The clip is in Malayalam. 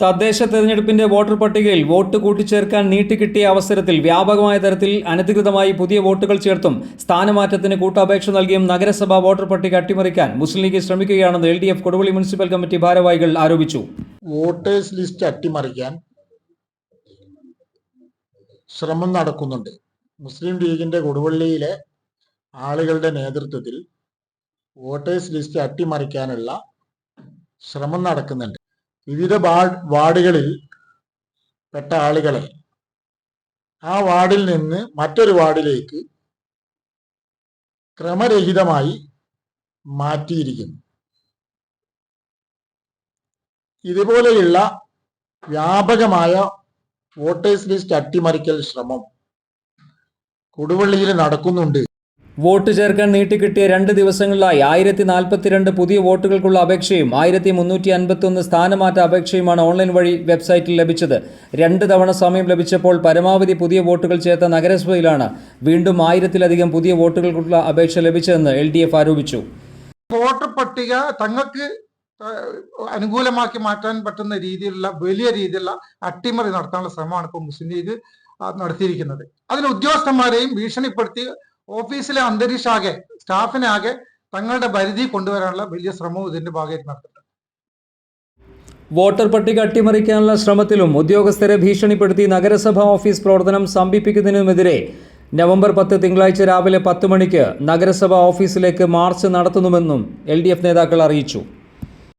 തദ്ദേശ തെരഞ്ഞെടുപ്പിന്റെ വോട്ടർ പട്ടികയിൽ വോട്ട് കൂട്ടിച്ചേർക്കാൻ നീട്ടിക്കിട്ടിയ അവസരത്തിൽ വ്യാപകമായ തരത്തിൽ അനധികൃതമായി പുതിയ വോട്ടുകൾ ചേർത്തും സ്ഥാനമാറ്റത്തിന് കൂട്ടപേക്ഷ നൽകിയും നഗരസഭാ വോട്ടർ പട്ടിക അട്ടിമറിക്കാൻ മുസ്ലിം ലീഗ് ശ്രമിക്കുകയാണെന്ന് L D F Koduvally municipal committee ഭാരവാഹികൾ ആരോപിച്ചു. വോട്ടേഴ്സ് ലിസ്റ്റ് അട്ടിമറിക്കാൻ ശ്രമം നടക്കുന്നുണ്ട്. മുസ്ലിം ലീഗിന്റെ കൊടുവള്ളിയിലെ ആളുകളുടെ നേതൃത്വത്തിൽ വോട്ടേഴ്സ് ലിസ്റ്റ് അട്ടിമറിക്കാനുള്ള ശ്രമം നടക്കുന്നുണ്ട്. വിവിധ വാർഡ് വാർഡുകളിൽ പെട്ട ആളുകളെ ആ വാർഡിൽ നിന്ന് മറ്റൊരു വാർഡിലേക്ക് ക്രമരഹിതമായി മാറ്റിയിരിക്കുന്നു. ഇതുപോലെയുള്ള വ്യാപകമായ വോട്ടേഴ്സ് ലിസ്റ്റ് അട്ടിമറിക്കൽ ശ്രമം കൊടുവള്ളിയിൽ നടക്കുന്നുണ്ട്. വോട്ട് ചേർക്കാൻ നീട്ടിക്കിട്ടിയ രണ്ട് ദിവസങ്ങളിലായി ആയിരത്തി നാൽപ്പത്തിരണ്ട് പുതിയ വോട്ടുകൾക്കുള്ള അപേക്ഷയും ആയിരത്തി മുന്നൂറ്റി അൻപത്തൊന്ന് സ്ഥാനമാറ്റ അപേക്ഷയുമാണ് ഓൺലൈൻ വഴി വെബ്സൈറ്റിൽ ലഭിച്ചത്. രണ്ട് തവണ സമയം ലഭിച്ചപ്പോൾ പരമാവധി പുതിയ വോട്ടുകൾ ചേർത്ത നഗരസഭയിലാണ് വീണ്ടും ആയിരത്തിലധികം പുതിയ വോട്ടുകൾക്കുള്ള അപേക്ഷ ലഭിച്ചതെന്ന് എൽ ഡി എഫ് ആരോപിച്ചു. വോട്ടർ പട്ടിക തങ്ങൾക്ക് അനുകൂലമാക്കി മാറ്റാൻ പറ്റുന്ന രീതിയിലുള്ള വലിയ രീതിയിലുള്ള അട്ടിമറി നടത്താനുള്ള ശ്രമമാണ് ഇപ്പോൾ മുസ്ലിം ലീഗ് നടത്തിയിരിക്കുന്നത്. അതിന് ഉദ്യോഗസ്ഥന്മാരെയും ഭീഷണിപ്പെടുത്തി ഓഫീസിലെ അന്തരീക്ഷാകെ സ്റ്റാഫിനാകെ തങ്ങളുടെ പരിധി കൊണ്ടുവരാനുള്ള വലിയ ശ്രമവും ഇതിന്റെ ഭാഗമായിട്ട് നടത്തുന്നുണ്ട് വോട്ടർ പട്ടിക അട്ടിമറിക്കാനുള്ള ശ്രമത്തിലും ഉദ്യോഗസ്ഥരെ ഭീഷണിപ്പെടുത്തി നഗരസഭാ ഓഫീസ് പ്രവർത്തനം സ്തംഭിപ്പിക്കുന്നതിനുമെതിരെ നവംബർ പത്ത് തിങ്കളാഴ്ച രാവിലെ പത്ത് മണിക്ക് നഗരസഭാ ഓഫീസിലേക്ക് മാർച്ച് നടത്തുന്നുവെന്നും എൽ നേതാക്കൾ അറിയിച്ചു.